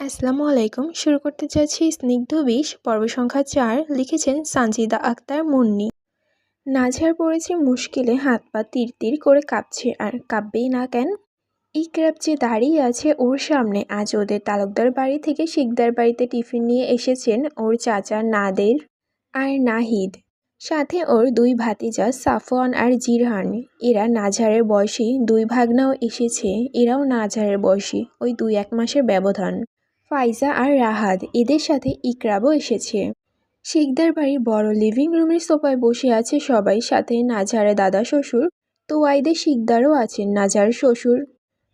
আসসালামু আলাইকুম। শুরু করতে যাচ্ছি স্নিগ্ধ বিষ। পর্ব সংখ্যা চার লিখেছেন সানজিদা আক্তার মুন্নি। নাঝার পড়েছে মুশকিলে, হাত পা তীর তীর করে কাঁপছে। আর কাঁপবেই না কেন? ইকরাব যে দাঁড়িয়ে আছে ওর সামনে, আজ ওদের তালুকদার বাড়ি থেকে শিকদার বাড়িতে টিফিন নিয়ে এসেছেন ওর চাচা নাদের আর নাহিদ। সাথে ওর দুই ভাতিজা সাফওয়ান আর জিরহান। এরা নাঝারের বয়সী দুই ভাগনাও এসেছে। এরাও নাঝারের বয়সী, ওই দুই এক মাসের ব্যবধান। ফাইজা আর রাহাত এদের সাথে ইকরাবও এসেছে। শিকদার বাড়ির বড় লিভিং রুমের সোফায় বসে আছে সবাই। সাথে নাজারের দাদা শ্বশুর তোয়াইদের শিকদারও আছেন নাজার শ্বশুর।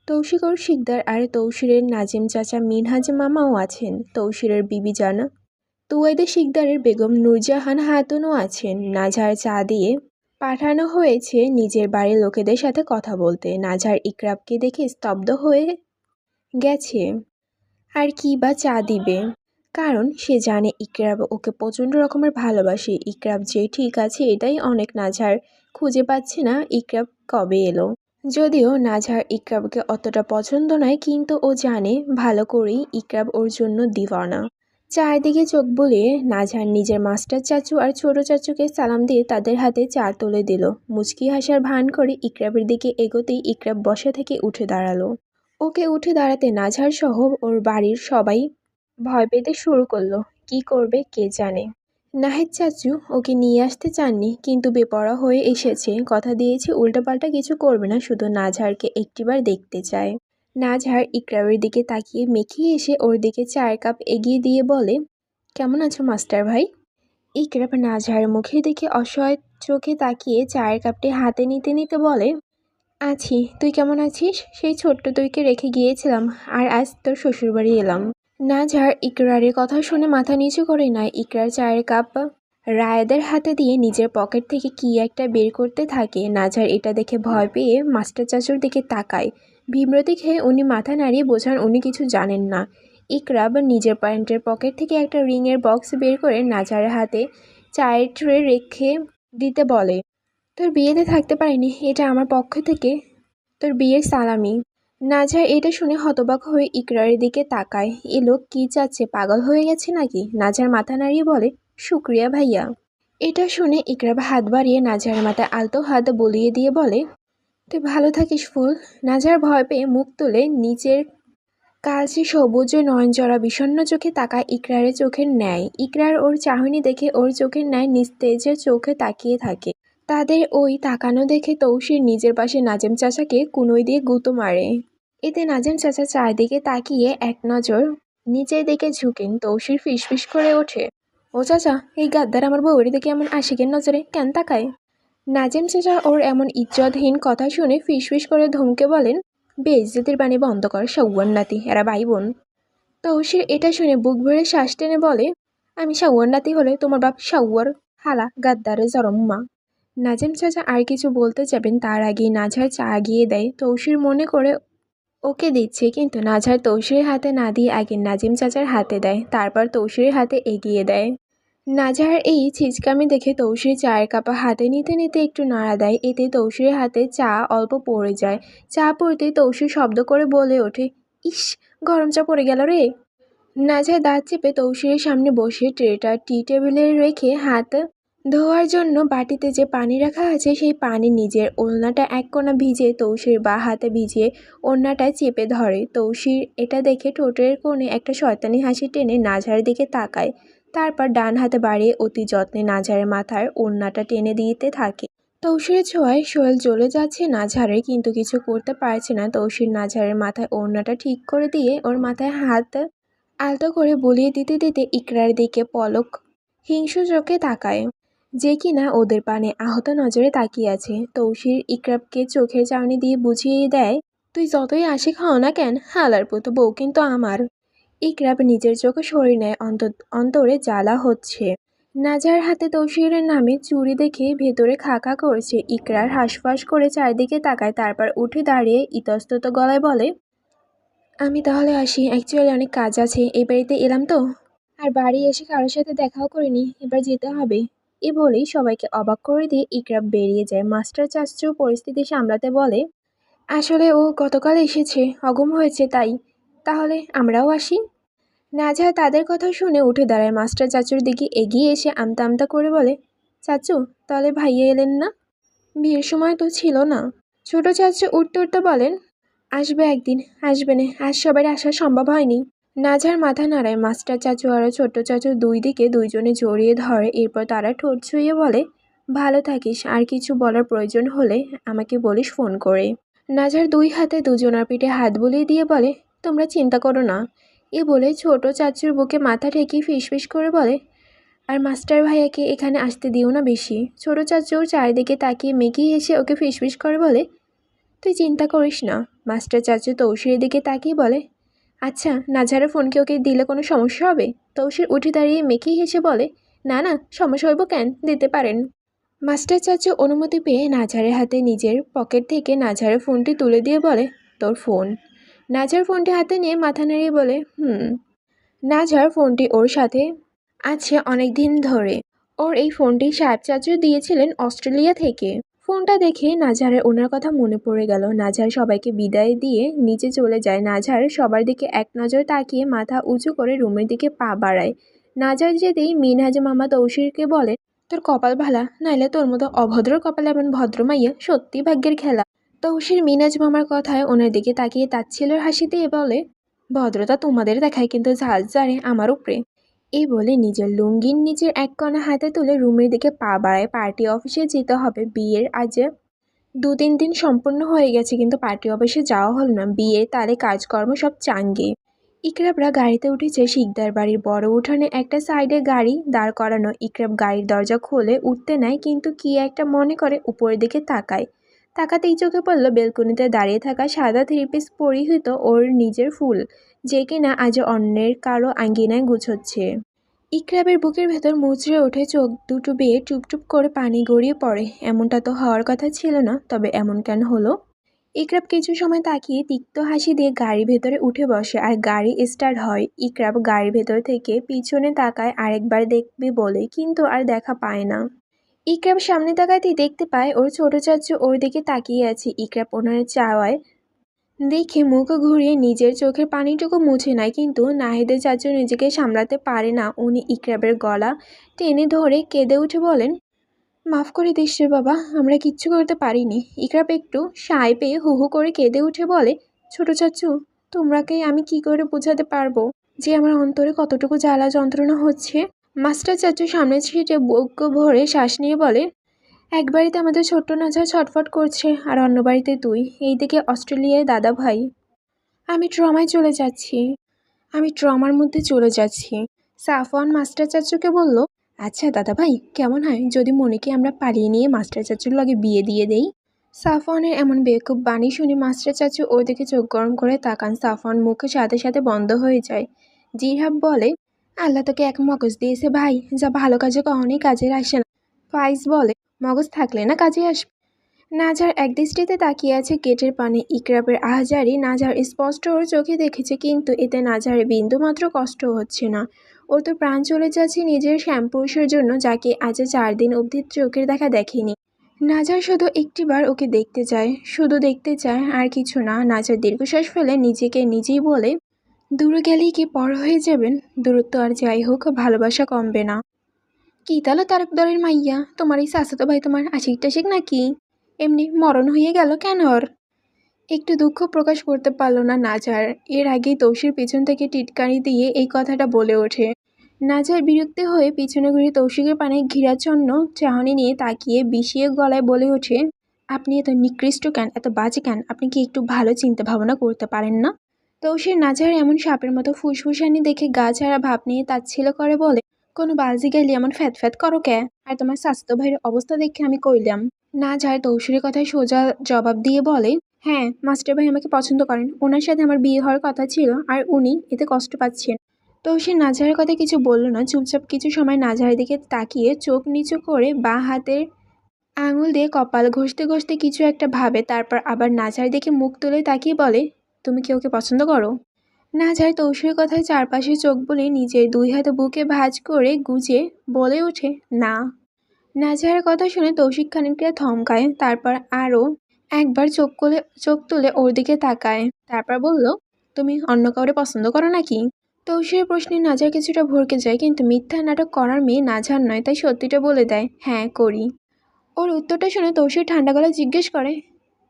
তৌশিকর শিকদার আর তৌসিরের নাজিম চাচা মিনহাজ মামাও আছেন তৌসিরের বিবি জানা। তোয়াইদের শিকদারের বেগম নূরজাহান হাতুনও আছেন, নাজার চা দিয়ে। পাঠানো হয়েছে নিজের বাড়ির লোকেদের সাথে কথা বলতে। নাজার ইকরাবকে দেখে স্তব্ধ হয়ে গেছে। আর কি বা চা দিবে? কারণ সে জানে ইকরাব ওকে প্রচণ্ড রকমের ভালোবাসে। ইকরাব যে ঠিক আছে এটাই অনেক নাঝার। খুঁজে পাচ্ছে না ইকরাব কবে এলো। যদিও নাঝার ইকরাবকে অতটা পছন্দ নয়, কিন্তু ও জানে ভালো করেই ইকরাব ওর জন্য দিওয়ানা। চারদিকে চোখ বুলিয়ে নাঝার নিজের মাস্টার চাচু আর ছোট চাচুকে সালাম দিয়ে তাদের হাতে চা তুলে দিল। মুচকি হাসার ভান করে ইকরাবের দিকে এগোতেই ইকরাব বসা থেকে উঠে দাঁড়াল। ওকে উঠে দাঁড়াতে নাঝার সহ ওর বাড়ির সবাই ভয় পেতে শুরু করল। কি করবে কে জানে? নাহেদ চাচু ওকে নিয়ে আসতে চাননি, কিন্তু বেপরা হয়ে এসেছে। কথা দিয়েছে, উল্টাপাল্টা কিছু করবে না, শুধু নাঝারকে একটিবার দেখতে চায়। নাঝার ইকরাবের দিকে তাকিয়ে মেখিয়ে এসে ওর দিকে চায়ের কাপ এগিয়ে দিয়ে বলে, কেমন আছো, মাস্টার ভাই? ইকরাব নাঝার মুখের দিকে অসহায় চোখে তাকিয়ে চায়ের কাপটি হাতে নিতে নিতে বলে আছি। তুই কেমন আছিস? সেই ছোট্ট তুইকে রেখে গিয়েছিলাম আর আজ তোর শ্বশুরবাড়ি এলাম। নাঝার ইকরারের কথা শুনে মাথা নিচু করে নয় ইকরার চায়ের কাপ রায়দের হাতে দিয়ে নিজের পকেট থেকে কি একটা বের করতে থাকে। নাঝার এটা দেখে ভয় পেয়ে মাস্টার চাচুর দিকে তাকায়। বিমরতি খেয়ে উনি মাথা নাড়িয়ে বোঝান উনি কিছু জানেন না। ইকরাব নিজের প্যান্টের পকেট থেকে একটা রিংয়ের বক্স বের করে নাঝারের হাতে চায়ের ট্রে রেখে দিতে বলে। তোর বিয়েতে থাকতে পারিনি, এটা আমার পক্ষ থেকে। তোর বিয়ের সালামি। নাজার এটা শুনে হতবাক হয়ে ইকরারের দিকে তাকায়। এ লোক কী চাচ্ছে, পাগল হয়ে গেছে নাকি? নাজার মাথা নাড়িয়ে বলে, শুক্রিয়া ভাইয়া। এটা শুনে ইকরাব হাত বাড়িয়ে নাজার মাথায় আলতো হাত বলিয়ে দিয়ে বলে, তুই ভালো থাকিস ফুল। নাজার ভয় পেয়ে মুখ তুলে নিচের কালচে সবুজ নয়নজরা বিষণ্ন চোখে তাকায় ইকরারের চোখের ন্যায়। ইকরার ওর চাহনি দেখে ওর চোখের ন্যায় নিস্তেজের চোখে তাকিয়ে থাকে। তাদের ওই তাকানো দেখে তৌসির নিজের পাশে নাজেম চাচাকে কুনোই দিয়ে গুঁতো মারে। এতে নাজেম চাচা চারদিকে তাকিয়ে এক নজর নিচের দিকে ঝুঁকেন তৌসির ফিসফিস করে ওঠে। ও চাচা, এই গাদ্দার আমার বউয়ের দিকে এমন আশিকের নজরে কেন তাকায়? নাজেম চাচা ওর এমন ইজ্জতহীন কথা শুনে ফিসফিস করে ধমকে বলেন, বেইজ্জতির বাণী বন্ধ কর সাউয়ার নাতি, এরা ভাই বোন তৌসির এটা শুনে বুক ভরে শ্বাস টেনে বলে, আমি সাউয়ার নাতি হলে তোমার বাপ সাউয়ার হালা গাদ্দারে জরম্মা নাজেম চাচা আর কিছু বলতে যাবেন, তার আগেই নাঝার চা গিয়ে দেয়। তৌসির মনে করে ওকে দিচ্ছে, কিন্তু নাঝার তৌসিরের হাতে না দিয়ে আগে নাজিম চাচার হাতে দেয়, তারপর তৌসির হাতে এগিয়ে দেয়। নাঝার এই ছিচকামি দেখে তৌসির চায়ের কাপা হাতে নিতে নিতে একটু নাড়া দেয়, এতে তৌসির হাতে চা অল্প পড়ে যায়। চা পড়তে তৌসির শব্দ করে বলে ওঠে, ইস, গরম চা পড়ে গেল রে। নাঝার দাঁত চেপে তৌসিরের সামনে বসে, ট্রেটা, টি টেবিলে রেখে হাত ধোয়ার জন্য বাটিতে যে পানি রাখা আছে, সেই পানি নিজের ওড়নাটা এক কোনা ভিজে তৌসির বা হাতে ভিজিয়ে ওড়নাটা চেপে ধরে। তৌসির এটা দেখে ঠোঁটের কোণে একটা শয়তানি হাসি টেনে নাঝারের দিকে তাকায়। তারপর ডান হাতে বাড়িয়ে অতি যত্নে নাঝারের মাথার ওড়নাটা টেনে দিতে থাকে। তৌসিরের ছোঁয়ায় শোয়েল জ্বলে যাচ্ছে নাঝারের কিন্তু কিছু করতে পারছে না। তৌসির নাঝারের মাথায় ওড়নাটা ঠিক করে দিয়ে ওর মাথায় হাত আলতো করে বলিয়ে দিতে দিতে ইকরার দিকে পলক হিংস্র চোখে তাকায়। যে কিনা ওদের পানে আহত নজরে তাকিয়ে আছে। তৌসির ইকরাবকে চোখের চাউনি দিয়ে বুঝিয়ে দেয়, তুই যতই আশিক হও না কেন, হালার পুতো, বউ কিন্তু আমার। ইকরাব নিজের চোখে সরে নেয়, অন্ত, অন্তরে জ্বালা হচ্ছে। নাজার হাতে তৌসিরের নামে চুরি দেখে ভেতরে খাকা করছে। ইকরার হাঁসফাঁস করে চারিদিকে তাকায়, তারপর উঠে দাঁড়িয়ে ইতস্তত গলায় বলে, আমি তাহলে আসি অ্যাকচুয়ালি অনেক কাজ আছে, এই বাড়িতে এলাম তো। আর বাড়ি এসে কারোর সাথে দেখাও করিনি, এবার যেতে হবে। এ বলেই সবাইকে অবাক করে দিয়ে ইকরাব বেরিয়ে যায়। মাস্টার চাচু পরিস্থিতি সামলাতে বলে, আসলে ও গতকাল এসেছে, অগম হয়েছে তাই। তাহলে আমরাও আসি? নাজহা তাদের কথা শুনে উঠে দাঁড়ায়। মাস্টার চাচুর দিকে এগিয়ে এসে আমতা আমতা করে বলে, চাচু, তাহলে ভাইয়া এলেন না? বিয়ের সময় তো ছিল না। ছোট চাচু উঠতে উঠতে বলেন, আসবে একদিন, আসবে না। আজ সবার আসা সম্ভব হয়নি। নাজার মাথা নাড়ায় মাস্টার চাচু আর ছোট চাচু দুই দিকে দুইজনে জড়িয়ে ধরে। এরপর তারা ঠোঁট ছুঁয়ে বলে, ভালো থাকিস, আর কিছু বলার প্রয়োজন হলে আমাকে বলিস ফোন করে। নাজার দুই হাতে দুজনার পিঠে হাত বুলিয়ে দিয়ে বলে, তোমরা চিন্তা করো না। এ বলে ছোট চাচুর বুকে মাথা ঠেকিয়ে ফিসফিস করে বলে, আর মাস্টার ভাইয়াকে এখানে আসতে দিও না বেশি। ছোট চাচুর চারিদিকে তাকিয়ে মেকি এসে ওকে ফিসফিস করে বলে, তুই চিন্তা করিস না। মাস্টার চাচু তৌসিরের দিকে তাকিয়ে বলে আচ্ছা নাজারের ফোনকে ওকে দিলে কোনো সমস্যা হবে? তৌসির উঠে দাঁড়িয়ে মেকি হেসে বলে, না না, সমস্যা হইব কেন? দিতে পারেন। মাস্টার চাচু অনুমতি পেয়ে নাজারের হাতে নিজের পকেট থেকে নাজারের ফোনটি তুলে দিয়ে বলে, তোর ফোন। নাজার ফোনটি হাতে নিয়ে মাথা নাড়িয়ে বলে, হুম। নাজার ফোনটি ওর সাথে আছে অনেক দিন ধরে। ওর এই ফোনটি সাহেব চাচু দিয়েছিলেন অস্ট্রেলিয়া থেকে। ফোনটা দেখে নাজারের ওনার কথা মনে পড়ে গেল। নাজার সবাইকে বিদায় দিয়ে নিচে চলে যায়। নাজার সবার দিকে এক নজর তাকিয়ে মাথা উঁচু করে রুমের দিকে পা বাড়ায়। নাজার যেতেই মিনহাজ মামা তৌসিরকে বলে, তোর কপাল ভালা, নাইলে তোর মতো অভদ্র কপাল এমন ভদ্র মাইয়া সত্যি ভাগ্যের খেলা। তৌসির মিনাজ মামার কথায় ওনার দিকে তাকিয়ে তাচ্ছিলের হাসি দিয়ে বলে, ভদ্রতা তোমাদের দেখায়, কিন্তু ঝাল জারে আমার উপরে এই বলে নিজের লুঙ্গির নিচের এক কণা হাতে তুলে রুমের দিকে পা বাড়ায়। পার্টি অফিসে যেতে হবে। বিয়ের আজ দু তিন দিন সম্পূর্ণ হয়ে গেছে, কিন্তু পার্টি অফিসে যাওয়া হলো না। বিয়ের তালে কাজকর্ম সব চাঙ্গে। ইকরাবরা গাড়িতে উঠেছে শিকদার বাড়ির বড় উঠানে। একটা সাইডে গাড়ি দাঁড় করানো। ইকরাব গাড়ির দরজা খোলে, উঠতে নেয়, কিন্তু কি একটা মনে করে উপরের দিকে তাকায়। তাকাতেই চোখে পড়ল বেলকনিতে দাঁড়িয়ে থাকা সাদা থ্রি পিস পরিহিত ওর নিজের ফুল। যে কিনা আজ অন্যের কারও আঙ্গিনায় গুছোচ্ছে ইকরাবের বুকের ভেতর মুচড়ে ওঠে চোখ দুটো বেয়ে টুপটুপ করে পানি গড়িয়ে পড়ে। এমনটা তো হওয়ার কথা ছিল না, তবে এমন কেন হলো? ইকরাব কিছু সময় তাকিয়ে তিক্ত হাসি দিয়ে গাড়ির ভেতরে উঠে বসে, আর গাড়ি স্টার্ট হয়। ইকরাব গাড়ির ভেতর থেকে পিছনে তাকায়, আরেকবার দেখবে বলে, কিন্তু আর দেখা পায় না। ইকরাব সামনে তাকাতেই দেখতে পায়, ওর ছোট চাচু ওর দিকে তাকিয়ে আছে। ইকরাব ওনার চাওয়ায় দেখে মুখ ঘুরিয়ে নিজের চোখের পানিটুকু মুছে নেয়, কিন্তু নাহিদের চাচু নিজেকে সামলাতে পারে না। উনি ইকরাবের গলা টেনে ধরে কেঁদে উঠে বলেন, মাফ করে দিস বাবা, আমরা কিচ্ছু করতে পারিনি। ইকরাব একটু সায় পেয়ে হু হু করে কেঁদে উঠে বলে, ছোট চাচু, তোমরাকে আমি কি করে বোঝাতে পারব যে আমার অন্তরে কতটুকু জ্বালা যন্ত্রণা হচ্ছে? মাস্টার চাচু সামনে সিটে বুক ভরে শ্বাস নিয়ে বলে এক বাড়িতে আমাদের ছোট্ট নাচা ছটফট করছে আর অন্য বাড়িতে তুই এইদিকে অস্ট্রেলিয়ায় দাদা ভাই। আমি ট্রমায় চলে যাচ্ছি। আমি ট্রমার মধ্যে চলে যাচ্ছি। সাফওয়ান মাস্টার চাচুকে বলল আচ্ছা দাদা ভাই, কেমন হয়? যদি মনিকে আমরা পালিয়ে নিয়ে মাস্টার চাচুর লগে বিয়ে দিয়ে দেই? সাফওয়ানের এমন বেকুব বাণী শুনে মাস্টার চাচু ওর দিকে চোখ গরম করে তাকান। সাফওয়ান মুখে সাথে সাথে বন্ধ হয়ে যায়। জিহাব বলে, আল্লাহ তোকে এক মগজ দিয়েছে ভাই, যা ভালো কাজে কখনই কাজের আসে না। ফাইজ বলে, মগজ থাকলে না কাজে আসবে? নাজার একদৃষ্টিতে তাকিয়ে আছে গেটের পানে। ইকরাবের আহজারি নাজার স্পষ্ট ওর চোখে দেখেছে, কিন্তু এতে নাজারে বিন্দুমাত্র কষ্ট হচ্ছে না। ওর তো প্রাণ চলে যাচ্ছে নিজের শ্যাম্পুরুষের জন্য, যাকে আজ চার দিন অবধি চোখের দেখা দেখেনি। নাজার শুধু একটিবার ওকে দেখতে চায়, শুধু দেখতে চায় আর কিছু না। নাজার দীর্ঘশ্বাস ফেলে নিজেকে নিজেই বলে, দূরে গেলেই কি পর হয়ে যাবেন? দূরত্ব আর যাই হোক, ভালোবাসা কমবে না। কি তাহলে তারকদরের মাইয়া, তোমার এই শাশুতো ভাই তোমার আশিক টাশিক নাকি? এমনি মরণ হয়ে গেল কেন ওর? একটু দুঃখ প্রকাশ করতে পারল না নাজার। এর আগেই তৌসির পিছন থেকে টিটকারি দিয়ে এই কথাটা বলে ওঠে। নাজার বিরক্তি হয়ে পিছনে ঘুরে তৌশিকের পানে ঘিরাচ্ছন্ন চাহনি নিয়ে তাকিয়ে বিষিয়ে গলায় বলে ওঠে, আপনি এত নিকৃষ্ট কেন? এত বাজে কেন? আপনি কি একটু ভালো চিন্তা ভাবনা করতে পারেন না? তৌসির নাজার এমন সাপের মতো ফুসফুসানি দেখে গা ছাড়া ভাব নিয়ে তাচ্ছিল করে বলে কোনো বালজি গেলি এমন ফ্যাত ফ্যাত করো কে? আর তোমার স্বাস্থ্য ভাইয়ের অবস্থা দেখে আমি কইলাম। না যায় তৌসিরের কথায় সোজা জবাব দিয়ে বলে হ্যাঁ মাস্টার ভাই আমাকে পছন্দ করেন। ওনার সাথে আমার বিয়ে হওয়ার কথা ছিল আর উনি এতে কষ্ট পাচ্ছেন। তৌসির নাজারের কথা কিছু বলল না, চুপচাপ কিছু সময় নাজারের দিকে তাকিয়ে চোখ নিচু করে বা হাতের আঙুল দিয়ে কপাল ঘষতে ঘষতে কিছু একটা ভাবে, তারপর আবার নাজার দিকে মুখ তুলে তাকিয়ে বলে, তুমি কি ওকে পছন্দ করো? নাজার তৌসির কথায় চারপাশে চোখ বলে নিজের দুই হাতে বুকে ভাঁজ করে গুজে বলে ওঠে, না। নাজারের কথা শুনে তৌশিক খানিকটা থমকায়, তারপর আরও একবার চোখ কোলে, চোখ তুলে ওর দিকে তাকায়। তারপর বলল, তুমি অন্য কাউরে পছন্দ করো নাকি? তৌসিরের প্রশ্নে নাজার কিছুটা ভরকে যায়, কিন্তু মিথ্যা নাটক করার মেয়ে নাজার নয়, তাই সত্যিটা বলে দেয় হ্যাঁ করি। ওর উত্তরটা শুনে তৌসির ঠান্ডা গলায় জিজ্ঞেস করে,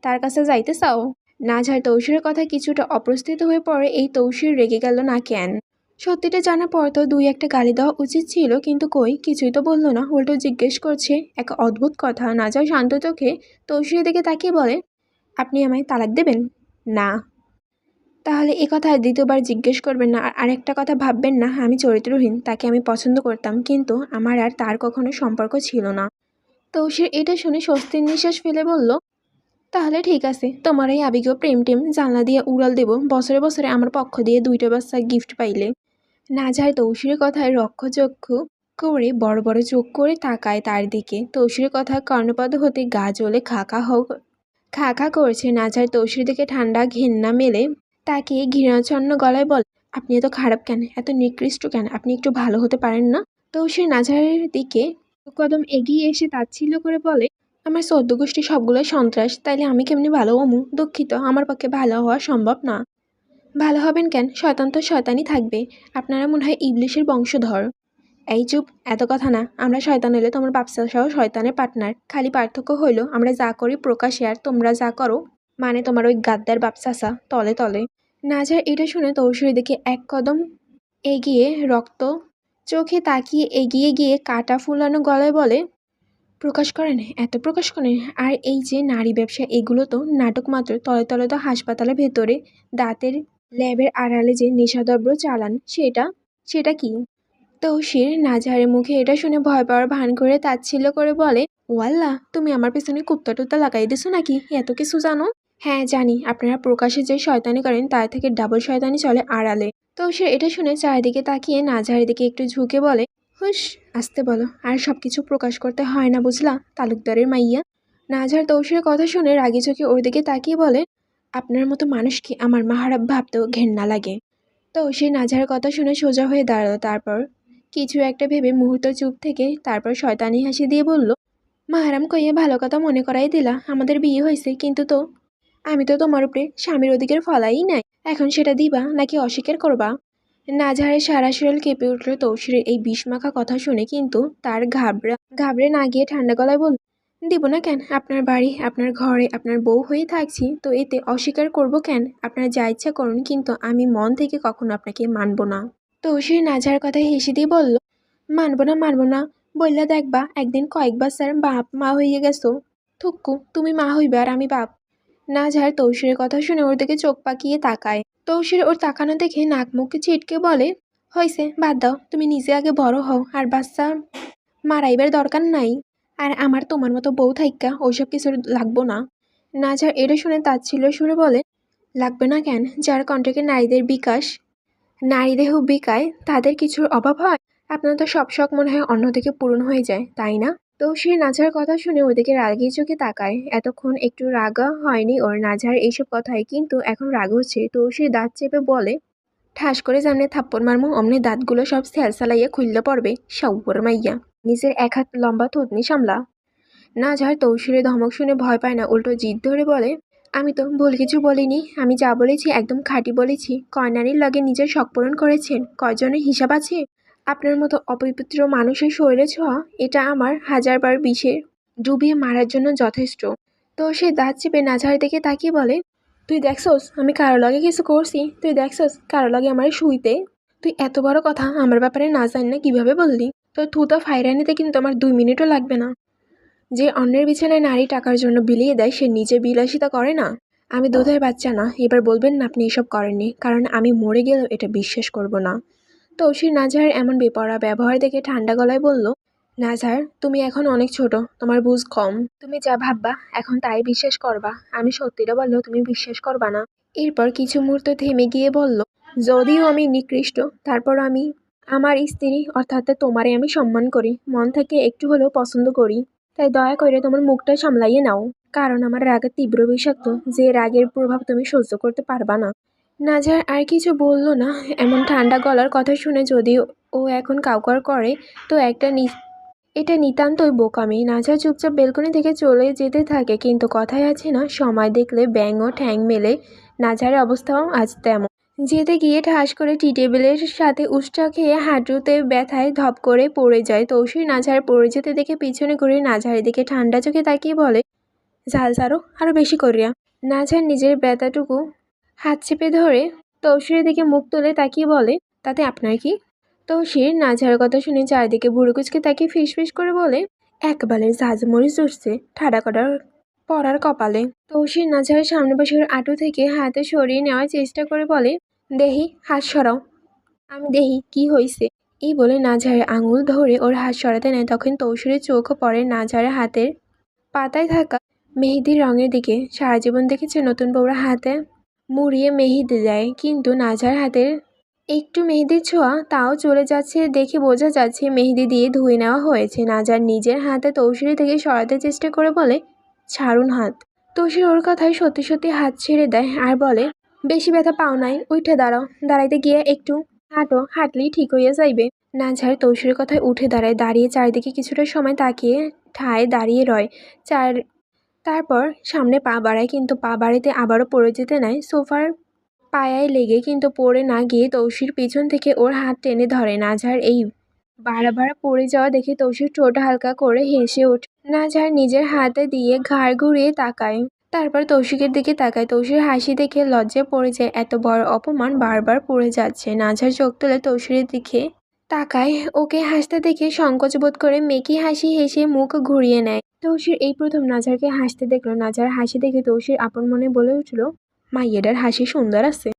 তার কাছে যাইতে চাও? নাজার তৌসিরের কথা কিছুটা অপ্রস্তুত হয়ে পড়ে এই তৌসির রেগে গেল না কেন সত্যিটা জানার পর তো দুই একটা গালি দেওয়া উচিত ছিল, কিন্তু কই, কিছুই তো বলল না। উল্টো জিজ্ঞেস করছে এক অদ্ভুত কথা। নাজার শান্ত চোখে তৌসিরের দিকে তাকিয়ে বলে, আপনি আমায় তালাক দেবেন? না। তাহলে এ কথা দ্বিতীয়বার জিজ্ঞেস করবেন না, আর আরেকটা কথা ভাববেন না। আমি চরিত্রহীন, তাকে আমি পছন্দ করতাম, কিন্তু আমার আর তার কখনো সম্পর্ক ছিল না। তৌসির এটা শুনে স্বস্তির নিঃশ্বাস ফেলে বলল তাহলে ঠিক আছে। তোমার এই আবেগীয় প্রেম টেম জানলা দিয়ে উড়াল দেব। বছরে বছরে আমার পক্ষ দিয়ে দুইটা বাচ্চা গিফট পাইলে। না যায় তৌসিরের কথায় রক্ষচক্ষু করে বড় বড় চোখ করে তাকায় তার দিকে। তৌসিরের কথা কর্ণপদ হতে গা জ্বলে খাকা হোক খা খা করছে নাজার তৌসির দিকে ঠান্ডা ঘেন্না মেলে। তাকে ঘৃণাচ্ছন্ন গলায় বল, আপনি এত খারাপ কেন? এত নিকৃষ্ট কেন? আপনি একটু ভালো হতে পারেন না? তৌসির নাজারের দিকে কদম এগিয়ে এসে তাচ্ছিল্য করে বলে আমার সদ্য গোষ্ঠী সবগুলোই সন্ত্রাস, তাইলে আমি কেমনি ভালো অমু দুঃখিত, আমার পক্ষে ভালো হওয়া সম্ভব না। ভালো হবেন কেন? শয়তান তো শয়তানই থাকবে। আপনারা মনে হয় ইবলিশের বংশধর। এই চুপ, এত কথা না। আমরা শয়তান হইলে তোমার বাপসা সহ শয়তানের পার্টনার খালি পার্থক্য হইল, আমরা যা করি প্রকাশে আর তোমরা যা করো মানে তোমার ওই গাদ্দার বাপসাসা, তলে তলে। না নাজার, এটা শুনে তৌসুরি দেখে এক কদম এগিয়ে রক্ত চোখে তাকিয়ে এগিয়ে গিয়ে কাটা ফুলানো গলায় বলে প্রকাশ করেন এত প্রকাশ করেন আর এই যে নারী ব্যবসা, এগুলো তো নাটক মাত্র, তলে তলে তো হাসপাতালের ভেতরে দাঁতের ল্যাবের আড়ালে যে নেশাদ্রব্য চালান, সেটা সেটা কি? তৌসির নাজারের মুখে এটা শুনে ভয় পাওয়ার ভান করে তাচ্ছিল্য করে বলে ওয়াল্লা তুমি আমার পেছনে কুত্তা টুত্তা লাগাই দিছো নাকি? এত কিছু জানো? হ্যাঁ জানি। আপনারা প্রকাশে যে শয়তানি করেন, তার থেকে ডাবল শয়তানি চলে আড়ালে। তৌসির এটা শুনে চারিদিকে তাকিয়ে নাজারের দিকে একটু ঝুঁকে বলে হুস আসতে বলো। আর সব কিছু প্রকাশ করতে হয় না বুঝলা, তালুকদারের মাইয়া। নাজার তৌসিরের কথা শুনে রাগি চোখে ওর দিকে তাকিয়ে বলে, আপনার মতো মানুষকে আমার মাহারাব ভাবতেও ঘেন্না লাগে? তৌসির নাজার কথা শুনে সোজা হয়ে দাঁড়াল তারপর। কিছু একটা ভেবে মুহূর্ত চুপ থেকে তারপর শয়তানি হাসি দিয়ে বলল, মাহারাম কইয়ে ভালো কথা মনে করাই দিলা, আমাদের বিয়ে হয়েছে, কিন্তু তো, আমি তো তোমার উপরে স্বামীর অধিকের ফলাই নাই, এখন সেটা দিবা নাকি অস্বীকার করবা? নাজারের সারা শরীর কেঁপে উঠল তৌসিরের এই বিষমাখা কথা শুনে, কিন্তু তার ঘাবড়া, ঘাবড়ে না গিয়ে ঠান্ডা গলায় বলল, দিব না কেন? আপনার বাড়ি, আপনার ঘরে, আপনার বউ হয়ে থাকছি, তো এতে অস্বীকার করব কেন? আপনার যা ইচ্ছা করুন, কিন্তু আমি মন থেকে কখনো আপনাকে মানব না। তৌসির নাজার কথা হেসে দিয়ে বলল, মানব না মানব না। বললা দেখবা, একদিন কয়েকবার স্যার বাপ মা হইয়ে গেছো। থুক্কু তুমি মা হইবে আর আমি বাপ। নাজার তৌসিরের কথা শুনে ওর দিকে চোখ পাকিয়ে তাকায়। তৌসির ওর তাকানো দেখে নাক মুখে ছিটকে বলে হয়েছে বাদ দাও, তুমি নিজে আগে বড় হও, আর বাচ্চা মারাইবার দরকার নাই। আর আমার তোমার মতো বউ থাইকা ওইসব কিছু লাগবো না। নাজার এটা শুনে তাচ্ছিল্য সুরে বলে, লাগবে না কেন? যার কণ্ঠকে নারীদের বিকাশ, নারী দেহ বিকায়, তাদের কিছুর অভাব হয়? আপনার তো সব শখ মনে হয় অন্য থেকে পূরণ হয়ে যায়, তাই না? তো সে নাজার কথা শুনে ওদিকে রাগি চোখে তাকায়। এতক্ষণ একটু রাগা হয়নি ওর নাজার এইসব কথায়, কিন্তু এখন রাগ হচ্ছে। তো সে দাঁত চেপে বলে, ঠাস করে জামনে থাপ্পড় মারমু, অমনি দাঁতগুলো সব স্যাল সালাইয়া খুললে পড়বে সাউপর মাইয়া। নিজের এক হাত লম্বা থুতনি সামলা। নাজার তৌসিরে ধমক শুনে ভয় পায় না, উল্টো জিদ ধরে বলে, আমি তো ভুল কিছু বলিনি, আমি যা বলেছি একদম খাঁটি বলেছি। কয়নারির লগে নিজের শখ পূরণ করেছেন, কয়জনের হিসাব আছে? আপনার মতো অপবিত্র মানুষের শরীরে ছোঁয়া, এটা আমার হাজারবার বিষে ডুবিয়ে মারার জন্য যথেষ্ট। তো সে দাঁত চেপে নাজার দিকে তাকিয়ে বলে, তুই দেখছস, আমি কারও লগে কিছু করছি? তুই দেখছস, কারও লগে আমার শুইতে? তুই এত বড় কথা আমার ব্যাপারে না জানি না কীভাবে বললি? তোর থুতা ফাইরা নিতে কিন্তু আমার দুই মিনিটও লাগবে না। যে অন্যের বিছানায় নারী টাকার জন্য বিলিয়ে দেয়, সে নিজে বিলাসিতা করে না। আমি দুধের বাচ্চা না, এবার বলবেন না আপনি এসব করেননি, কারণ আমি মরে গেলেও এটা বিশ্বাস করব না। তৌসির নাজহার এমন বেপরা ব্যবহার দেখে ঠান্ডা গলায় বলল নাজহার তুমি এখন অনেক ছোট, তোমার বুঝ কম। তুমি যা ভাববা, এখন তাই বিশ্বাস করবা। আমি সত্যিটা বললেও তুমি বিশ্বাস করবা না। এরপর কিছু মুহূর্ত থেমে গিয়ে বলল, যদিও আমি নিকৃষ্ট, তারপর আমি, আমার স্ত্রী, অর্থাৎ তোমারে আমি সম্মান করি। মন থেকে একটু হলেও পছন্দ করি। তাই দয়া করে তোমার মুখটা সামলাইয়ে নাও। কারণ আমার রাগের তীব্র বিষাক্ত, যে রাগের প্রভাব তুমি সহ্য করতে পারবা না। নাজার আর কিছু বলল না। এমন ঠান্ডা গলার কথা শুনে যদি ও এখন কাউকার করে, তো একটা নি, এটা নিতান্তই বোকামি। নাজার চুপচাপ বেলকনি থেকে চলে যেতে থাকে, কিন্তু কথায় আছে না, সময় দেখলে ব্যাঙ ও ঠ্যাং মেলে। নাজারের অবস্থাও আজ তেমন। যেতে গিয়ে ঠাস করে টি টেবিলের সাথে উষ্টা খেয়ে হাঁটুতে ব্যথায় ধপ করে পড়ে যায়। তৌসির নাঝার পড়ে যেতে দেখে পিছনে ঘুরে নাঝারের দিকে ঠান্ডা চোখে তাকিয়ে বলে, ঝাল ছাড়ো আরও বেশি করিয়া। নাঝার নিজের ব্যথাটুকু হাত চেপে ধরে তৌসিরের দিকে মুখ তুলে তাকিয়ে বলে, তাতে আপনার কি? তৌসির নাঝার কথা শুনে চারিদিকে ভুরু কুচকে তাকিয়ে ফিসফিস করে বলে, একবারে ঝাঁঝমরিচ উঠছে, ঠাডা কটার পড়ার কপালে। তৌসির নাঝারের সামনে বসে ওর আটু থেকে হাতে সরিয়ে নেওয়ার চেষ্টা করে বলে, দেহি, হাত সরাও। আমি দেহি, কি হয়েছে এই বলে নাঝারের আঙুল ধরে ওর হাত সরাতে নেয়। তখন তৌসিরের চোখও পড়ে নাঝারের হাতের পাতায় থাকা মেহেদির রঙের দিকে। সারা জীবন দেখেছে নতুন বউরা হাতে। মুড়িয়ে মেহেদি দেয়। কিন্তু নাঝার হাতের একটু মেহেদির ছোঁয়া তাও চলে যাচ্ছে দেখে বোঝা যাচ্ছে মেহেদি দিয়ে ধুয়ে নেওয়া হয়েছে। নাজার নিজের হাতে তৌসিরি থেকে সরাতে চেষ্টা করে বলে, ছাড়ুন হাত। তৌসির ওর কথায় সত্যি সত্যি হাত ছেড়ে দেয় আর বলে, বেশি ব্যথা পাও নাই, উঠে দাঁড়াও। দাঁড়াইতে গিয়ে একটু হাঁটো, হাঁটলেই ঠিক হইয়া যাইবে। নাঝার তৌসিরের কথায় উঠে দাঁড়ায়, দাঁড়িয়ে চারিদিকে কিছুটা সময় তাকিয়ে ঠায় দাঁড়িয়ে রয়। চার তারপর সামনে পা বাড়ায় কিন্তু পা বাড়িতে আবারও পড়ে যেতে নেয়। সোফার পায়ায় লেগে কিন্তু পড়ে না গিয়ে তৌসির পিছন থেকে ওর হাত টেনে ধরে। নাঝার এই বাড়া পড়ে যাওয়া দেখে তৌসির ঠোঁট হালকা করে হেসে ওঠে। নাঝার নিজের হাতে দিয়ে ঘাড় ঘুরিয়ে তাকায়। তারপর তৌশিকের দিকে তাকায়। তৌসির হাসি দেখে লজ্জায় পড়ে যায়। এত বড় অপমান বারবার পড়ে যাচ্ছে। নাঝার চোখ তুলে তৌসিরের দিকে তাকায়, ওকে হাসতে দেখে সংকোচ বোধ করে মেকি হাসি হেসে মুখ ঘুরিয়ে নেয়। তৌসির এই প্রথম নাজারকে হাসতে দেখল। নাজার হাসি দেখে তৌসির আপন মনে বলে উঠল মাইয়েটার হাসি সুন্দর আছে।